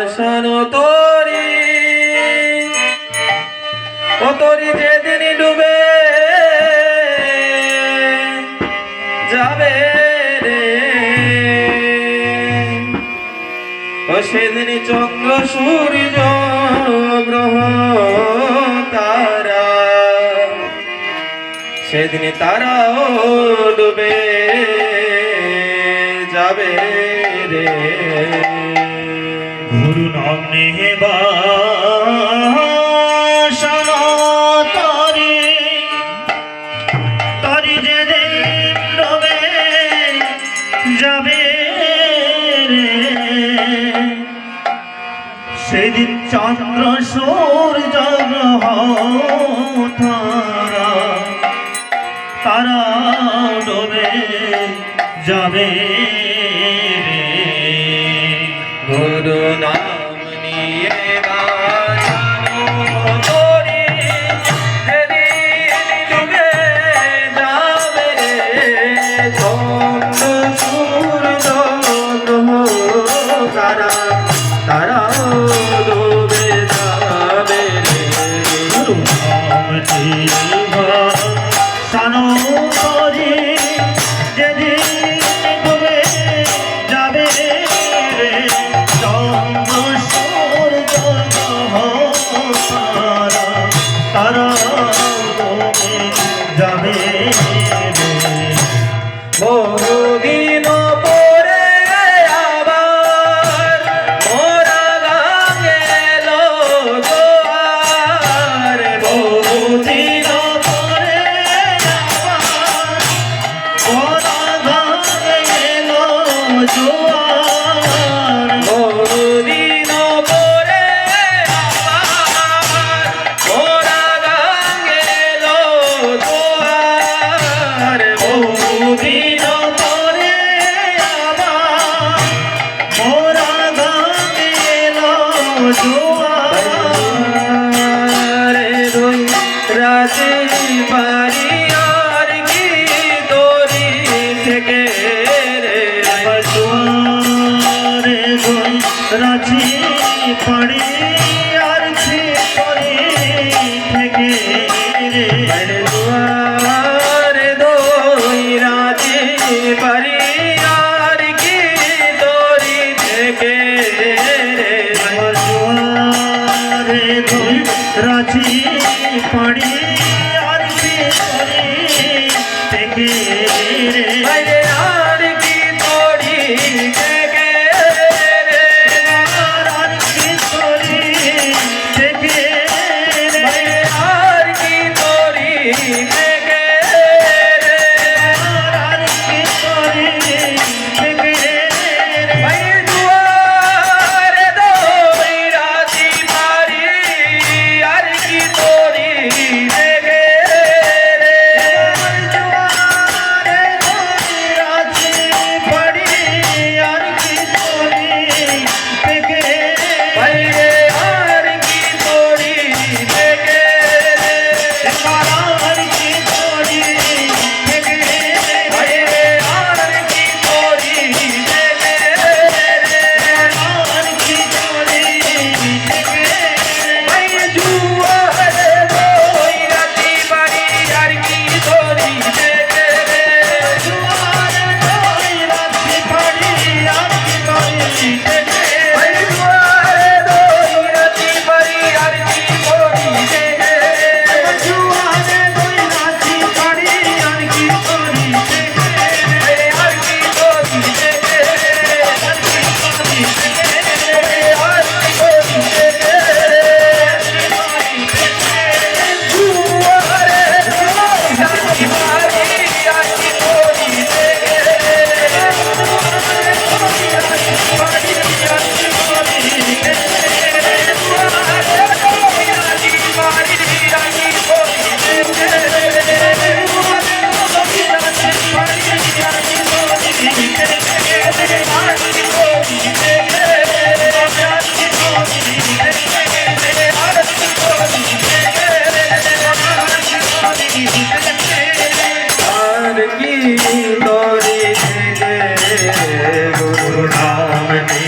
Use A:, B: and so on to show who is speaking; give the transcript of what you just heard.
A: দর্শন তোরি। ও তোরি যেদিন ডুবে যাবে রে। ও সেদিন চন্দ্র, সূর্য, গ্রহ, তারা। সেদিন তারাও ডুবে যাবে রে।
B: করুন অগ্নেবাসনতরে তরি যে দেবে যাবে সেদিন চন্দ্র সূর্য তারা তারা ডোবে যাবে
A: তারাও ডুবে যাবে
B: সানো করি যেদিন ডুবে যাবে রে চন্দ্র সূর্য তারা
A: রাজনী বাড়ি আর থেকে
B: রাজি পাড়ি আর ছি રાજી પડી